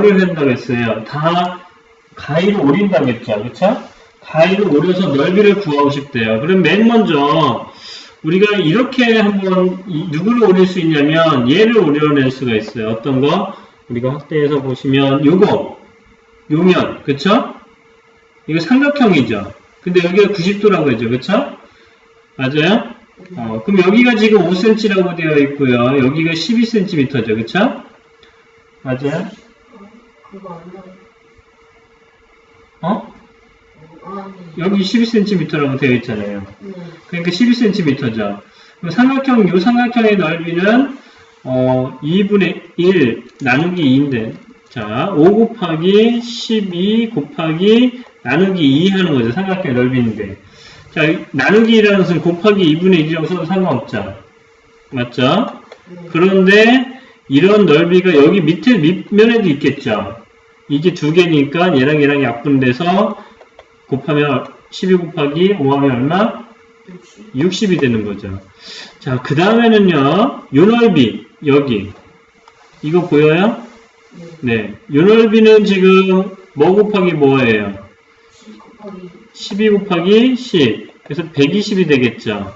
뭐를 한다고 했어요? 다 가위로 오린다고 했죠. 그쵸? 가위로 오려서 넓이를 구하고 싶대요. 그럼 맨 먼저 우리가 이렇게 한번 이- 누구를 오릴 수 있냐면 얘를 오려낼 수가 있어요. 어떤 거? 우리가 확대해서 보시면 요거 요면 그쵸? 이거 삼각형이죠. 근데 여기가 90도라고 했죠. 그쵸? 맞아요? 어, 그럼 여기가 지금 5cm라고 되어 있고요. 여기가 12cm죠. 그쵸? 맞아요? 그거 안 나와. 어? 여기 12cm라고 되어 있잖아요. 네. 그러니까 12cm죠. 그럼 삼각형, 요 삼각형의 넓이는, 어, 2분의 1 나누기 2인데, 자, 5 곱하기 12 곱하기 나누기 2 하는 거죠. 삼각형의 넓이인데. 자, 나누기 2라는 것은 곱하기 2분의 1이라고 써도 상관없죠. 맞죠? 네. 그런데 이런 넓이가 여기 밑에 밑면에도 있겠죠. 이게 두 개니까 얘랑 얘랑 약분돼서 곱하면 12 곱하기 5하면 얼마? 60 이 되는 거죠. 자, 그 다음에는요, 요 넓이, 여기. 이거 보여요? 네. 네. 요 넓이는 지금 뭐 곱하기 뭐예요? 10 곱하기 12 곱하기 10. 그래서 120이 되겠죠.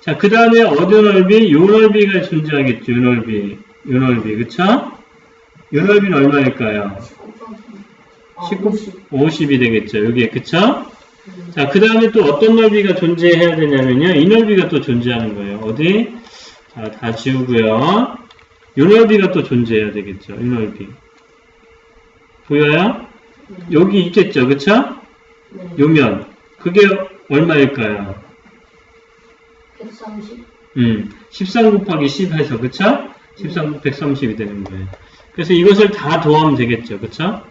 자, 그 다음에 어디 넓이? 요 넓이가 존재하겠죠. 요 넓이. 요 넓이. 그쵸? 요 넓이는 얼마일까요? 10 곱하기 아, 19, 50. 50이 되겠죠. 여기에. 그쵸? 네. 자, 그 다음에 또 어떤 넓이가 존재해야 되냐면요. 이 넓이가 또 존재하는 거예요. 어디? 자, 다 지우고요. 요 넓이가 또 존재해야 되겠죠. 이 넓이. 보여요? 네. 여기 있겠죠. 그쵸? 네. 요면. 그게 얼마일까요? 130. 음, 13 곱하기 10 해서, 그쵸? 13, 130이 되는 거예요. 그래서 이것을 다 더하면 되겠죠. 그쵸?